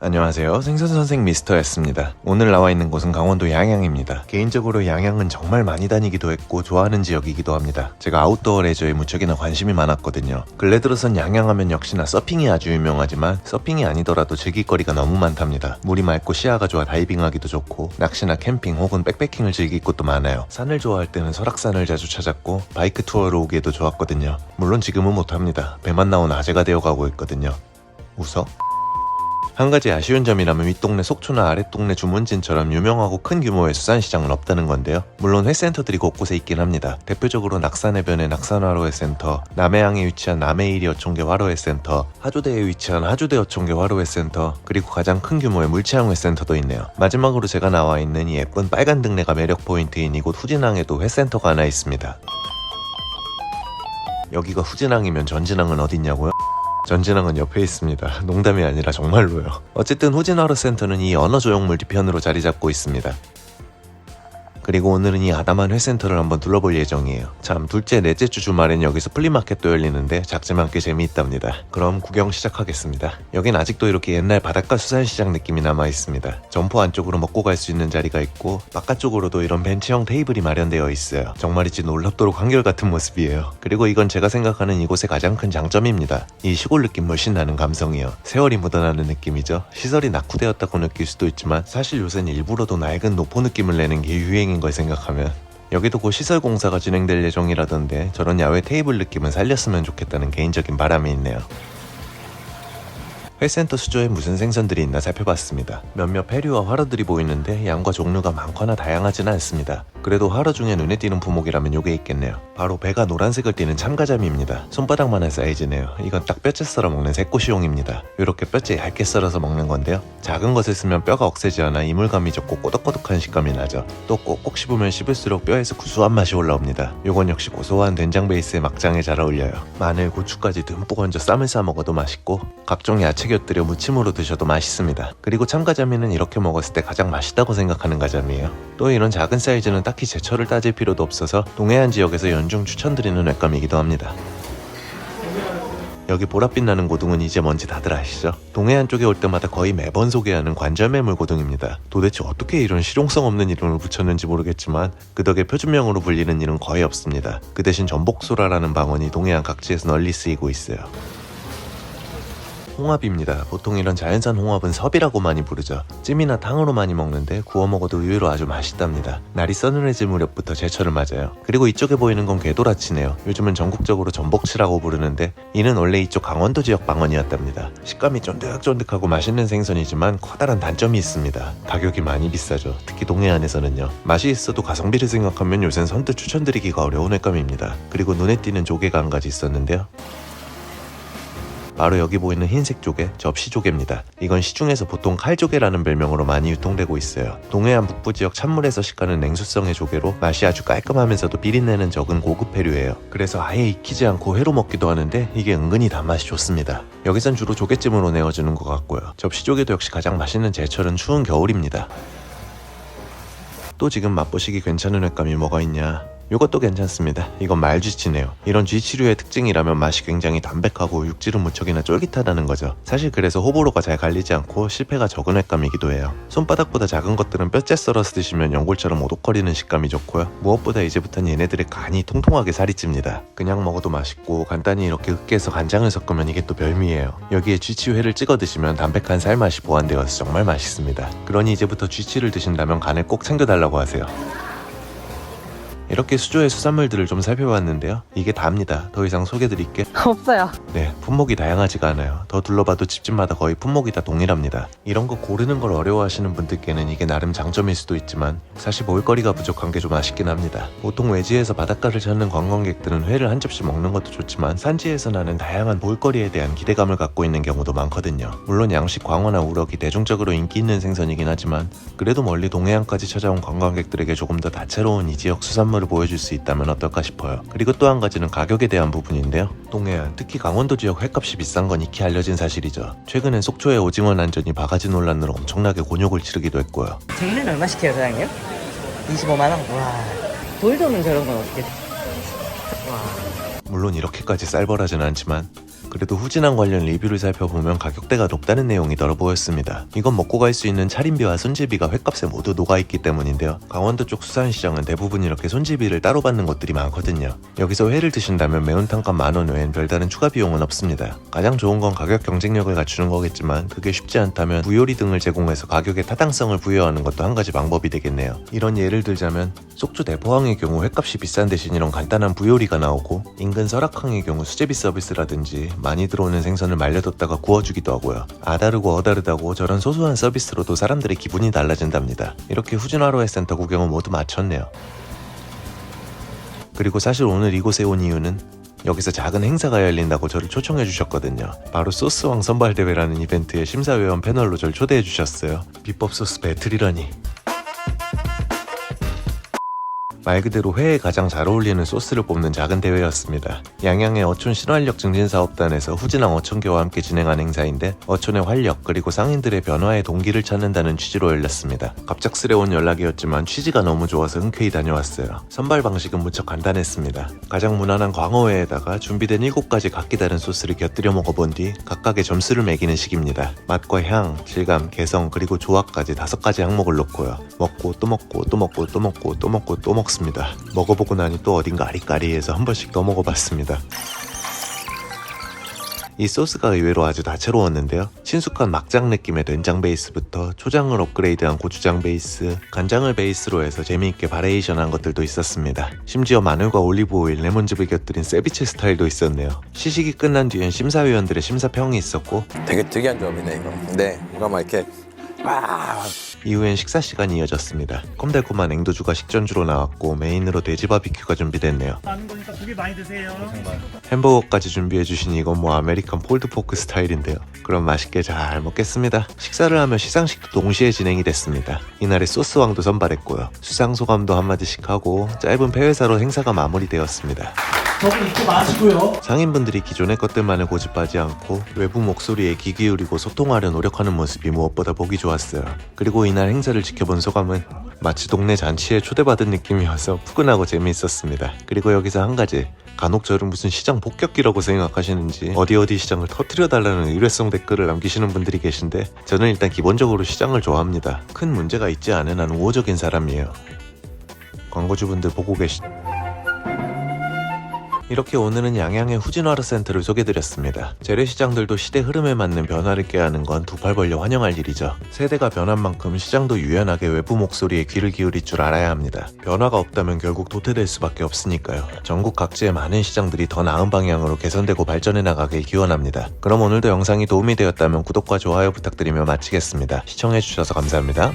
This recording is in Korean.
안녕하세요. 생선 선생 미스터였습니다. 오늘 나와 있는 곳은 강원도 양양입니다. 개인적으로 양양은 정말 많이 다니기도 했고 좋아하는 지역이기도 합니다. 제가 아웃도어 레저에 무척이나 관심이 많았거든요. 근래 들어선 양양하면 역시나 서핑이 아주 유명하지만 서핑이 아니더라도 즐길거리가 너무 많답니다. 물이 맑고 시야가 좋아 다이빙하기도 좋고 낚시나 캠핑 혹은 백패킹을 즐길 곳도 많아요. 산을 좋아할 때는 설악산을 자주 찾았고 바이크 투어로 오기에도 좋았거든요. 물론 지금은 못합니다. 배만 나온 아재가 되어가고 있거든요. 웃어? 한 가지 아쉬운 점이라면 윗동네 속초나 아랫동네 주문진처럼 유명하고 큰 규모의 수산시장은 없다는 건데요. 물론 회센터들이 곳곳에 있긴 합니다. 대표적으로 낙산해변의 낙산화로회센터, 남해항에 위치한 남해일이 어촌계 화로회센터, 하조대에 위치한 하조대 어촌계 화로회센터, 그리고 가장 큰 규모의 물치항회센터도 있네요. 마지막으로 제가 나와 있는 이 예쁜 빨간 등대가 매력 포인트인 이곳 후진항에도 회센터가 하나 있습니다. 여기가 후진항이면 전진항은 어딨냐고요? 전진항은 옆에 있습니다. 농담이 아니라 정말로요. 어쨌든 후진하루 센터는 이 언어 조형 물티편으로 자리 잡고 있습니다. 그리고 오늘은 이 아담한 회센터를 한번 둘러볼 예정이에요. 참 둘째 넷째 주 주말엔 여기서 플리마켓도 열리는데 작지만 꽤 재미있답니다. 그럼 구경 시작하겠습니다. 여긴 아직도 이렇게 옛날 바닷가 수산시장 느낌이 남아 있습니다. 점포 안쪽으로 먹고 갈 수 있는 자리가 있고 바깥쪽으로도 이런 벤치형 테이블이 마련되어 있어요. 정말이지 놀랍도록 한결같은 모습이에요. 그리고 이건 제가 생각하는 이곳의 가장 큰 장점입니다. 이 시골 느낌 물씬 나는 감성이요. 세월이 묻어나는 느낌이죠. 시설이 낙후되었다고 느낄 수도 있지만 사실 요새는 일부러도 낡은 노포 느낌을 내는 게 유행인 걸 생각하면 여기도 곧 시설 공사가 진행될 예정이라던데 저런 야외 테이블 느낌은 살렸으면 좋겠다는 개인적인 바람이 있네요. 회센터 수조에 무슨 생선들이 있나 살펴봤습니다. 몇몇 페류와 화로들이 보이는데 양과 종류가 많거나 다양하지는 않습니다. 그래도 화로 중에 눈에 띄는 부목이라면 요게 있겠네요. 바로 배가 노란색을 띠는 참가자미입니다. 손바닥만한 사이즈네요. 이건 딱 뼈째 썰어 먹는 새꼬시용입니다. 이렇게 뼈째 얇게 썰어서 먹는 건데요. 작은 것을 쓰면 뼈가 억세지 않아 이물감이 적고 꼬덕꼬덕한 식감이 나죠. 또 꼭꼭 씹으면 씹을수록 뼈에서 구수한 맛이 올라옵니다. 요건 역시 고소한 된장 베이스의 막장에 잘 어울려요. 마늘, 고추까지 듬뿍 얹어 쌈을 싸 먹어도 맛있고 각종 야채 곁들여 무침으로 드셔도 맛있습니다. 그리고 참가자미는 이렇게 먹었을 때 가장 맛있다고 생각하는 가자미예요. 또 이런 작은 사이즈는 딱히 제철을 따질 필요도 없어서 동해안 지역에서 연중 추천드리는 횟감이기도 합니다. 여기 보랏빛 나는 고등은 이제 뭔지 다들 아시죠? 동해안 쪽에 올 때마다 거의 매번 소개하는 관절매물 고등입니다. 도대체 어떻게 이런 실용성 없는 이름을 붙였는지 모르겠지만 그 덕에 표준명으로 불리는 일은 거의 없습니다. 그 대신 전복소라라는 방언이 동해안 각지에서 널리 쓰이고 있어요. 홍합입니다. 보통 이런 자연산 홍합은 섭이라고 많이 부르죠. 찜이나 탕으로 많이 먹는데 구워 먹어도 의외로 아주 맛있답니다. 날이 서늘해질 무렵부터 제철을 맞아요. 그리고 이쪽에 보이는 건 궤도라치네요. 요즘은 전국적으로 전복치라고 부르는데 이는 원래 이쪽 강원도 지역 방언이었답니다. 식감이 쫀득쫀득하고 맛있는 생선이지만 커다란 단점이 있습니다. 가격이 많이 비싸죠. 특히 동해안에서는요. 맛이 있어도 가성비를 생각하면 요샌 선뜻 추천드리기가 어려운 횟감입니다. 그리고 눈에 띄는 조개가 한 가지 있었는데요. 바로 여기 보이는 흰색 조개, 접시 조개입니다. 이건 시중에서 보통 칼조개라는 별명으로 많이 유통되고 있어요. 동해안 북부 지역 찬물에서 식하는 냉수성의 조개로 맛이 아주 깔끔하면서도 비린내는 적은 고급 회류예요. 그래서 아예 익히지 않고 회로 먹기도 하는데 이게 은근히 단맛이 좋습니다. 여기선 주로 조개찜으로 내어주는 것 같고요. 접시 조개도 역시 가장 맛있는 제철은 추운 겨울입니다. 또 지금 맛보시기 괜찮은 횟감이 뭐가 있냐? 이것도 괜찮습니다. 이건 말쥐치네요. 이런 쥐치류의 특징이라면 맛이 굉장히 담백하고 육질은 무척이나 쫄깃하다는 거죠. 사실 그래서 호불호가 잘 갈리지 않고 실패가 적은 횟감이기도 해요. 손바닥보다 작은 것들은 뼈째 썰어서 드시면 연골처럼 오독거리는 식감이 좋고요. 무엇보다 이제부터는 얘네들의 간이 통통하게 살이 찝니다. 그냥 먹어도 맛있고 간단히 이렇게 으깨서 간장을 섞으면 이게 또 별미예요. 여기에 쥐치회를 찍어 드시면 담백한 살 맛이 보완되어서 정말 맛있습니다. 그러니 이제부터 쥐치를 드신다면 간을 꼭 챙겨달라고 하세요. 이렇게 수조의 수산물들을 좀 살펴봤는데요. 이게 다입니다. 더 이상 소개드릴 게. 없어요. 네, 품목이 다양하지가 않아요. 더 둘러봐도 집집마다 거의 품목이 다 동일합니다. 이런 거 고르는 걸 어려워하시는 분들께는 이게 나름 장점일 수도 있지만 사실 먹을거리가 부족한 게 좀 아쉽긴 합니다. 보통 외지에서 바닷가를 찾는 관광객들은 회를 한 접시 먹는 것도 좋지만 산지에서 나는 다양한 볼거리에 대한 기대감을 갖고 있는 경우도 많거든요. 물론 양식 광어나 우럭이 대중적으로 인기 있는 생선이긴 하지만 그래도 멀리 동해안까지 찾아온 관광객들에게 조금 더 다채로운 이 지역 수산물 을 보여줄 수 있다면 어떨까 싶어요. 그리고 또 한 가지는 가격에 대한 부분인데요. 동해안, 특히 강원도 지역 횟값이 비싼 건 익히 알려진 사실이죠. 최근엔 속초의 오징어 난전이 바가지 논란으로 엄청나게 곤욕을 치르기도 했고요. 장르는 얼마씩 해요, 사장님? 25만 원? 와. 돌도는 저런 건 어떻게 돼? 와. 물론 이렇게까지 쌀벌하진 않지만 그래도 후진항 관련 리뷰를 살펴보면 가격대가 높다는 내용이 덜어 보였습니다. 이건 먹고 갈 수 있는 차림비와 손질비가 횟값에 모두 녹아있기 때문인데요. 강원도 쪽 수산시장은 대부분 이렇게 손질비를 따로 받는 곳들이 많거든요. 여기서 회를 드신다면 매운탕값 만원 외엔 별다른 추가 비용은 없습니다. 가장 좋은 건 가격 경쟁력을 갖추는 거겠지만 그게 쉽지 않다면 부요리 등을 제공해서 가격에 타당성을 부여하는 것도 한 가지 방법이 되겠네요. 이런 예를 들자면 속초 대포항의 경우 횟값이 비싼 대신 이런 간단한 부요리가 나오고 인근 설악항의 경우 수제비 서비스라든지 많이 들어오는 생선을 말려뒀다가 구워주기도 하고요. 아다르고 어다르다고 저런 소소한 서비스로도 사람들의 기분이 달라진답니다. 이렇게 후진화로의 센터 구경은 모두 마쳤네요. 그리고 사실 오늘 이곳에 온 이유는 여기서 작은 행사가 열린다고 저를 초청해 주셨거든요. 바로 소스왕 선발대회라는 이벤트에 심사위원 패널로 저를 초대해 주셨어요. 비법 소스 배틀이라니. 말 그대로 회에 가장 잘 어울리는 소스를 뽑는 작은 대회였습니다. 양양의 어촌 신활력 증진 사업단에서 후진항 어촌교와 함께 진행한 행사인데 어촌의 활력 그리고 상인들의 변화의 동기를 찾는다는 취지로 열렸습니다. 갑작스레 온 연락이었지만 취지가 너무 좋아서 흔쾌히 다녀왔어요. 선발 방식은 무척 간단했습니다. 가장 무난한 광어회에다가 준비된 7가지 각기 다른 소스를 곁들여 먹어본 뒤 각각의 점수를 매기는 식입니다. 맛과 향, 질감, 개성 그리고 조합까지 다섯 가지 항목을 놓고요. 먹고 또 먹고 또 먹고 또 먹고 또 먹고 또 먹습니다. 먹어보고 나니 또 어딘가 아리까리해서 한 번씩 더 먹어봤습니다. 이 소스가 의외로 아주 다채로웠는데요. 친숙한 막장 느낌의 된장 베이스부터 초장을 업그레이드한 고추장 베이스, 간장을 베이스로 해서 재미있게 바레이션한 것들도 있었습니다. 심지어 마늘과 올리브 오일, 레몬즙을 곁들인 세비체 스타일도 있었네요. 시식이 끝난 뒤엔 심사위원들의 심사평이 있었고 되게 특이한 조합이네 이거. 근데 뭔가 막 이렇게 와 이후엔 식사 시간이 이어졌습니다. 콤달콤한 앵도주가 식전주로 나왔고 메인으로 돼지 바비큐가 준비됐네요. 많은 거니까 고기 많이 드세요. 햄버거까지 준비해 주신 이건 뭐 아메리칸 폴드 포크 스타일인데요. 그럼 맛있게 잘 먹겠습니다. 식사를 하며 시상식도 동시에 진행이 됐습니다. 이날의 소스왕도 선발했고요. 수상 소감도 한마디씩 하고 짧은 폐회사로 행사가 마무리되었습니다. 저거 잊지 마시고요. 상인분들이 기존의 것들만을 고집하지 않고 외부 목소리에 귀 기울이고 소통하려 노력하는 모습이 무엇보다 보기 좋았어요. 그리고 이날 행사를 지켜본 소감은 마치 동네 잔치에 초대받은 느낌이어서 푸근하고 재미있었습니다. 그리고 여기서 한 가지 간혹 저를 무슨 시장 폭격기라고 생각하시는지 어디 어디 시장을 터트려 달라는 의뢰성 댓글을 남기시는 분들이 계신데 저는 일단 기본적으로 시장을 좋아합니다. 큰 문제가 있지 않은 한 우호적인 사람이에요. 광고주분들 보고 계시... 이렇게 오늘은 양양의 후진화르 센터를 소개드렸습니다. 재래시장들도 시대 흐름에 맞는 변화를 꾀하는 건 두 팔 벌려 환영할 일이죠. 세대가 변한 만큼 시장도 유연하게 외부 목소리에 귀를 기울일 줄 알아야 합니다. 변화가 없다면 결국 도태될 수밖에 없으니까요. 전국 각지의 많은 시장들이 더 나은 방향으로 개선되고 발전해 나가길 기원합니다. 그럼 오늘도 영상이 도움이 되었다면 구독과 좋아요 부탁드리며 마치겠습니다. 시청해주셔서 감사합니다.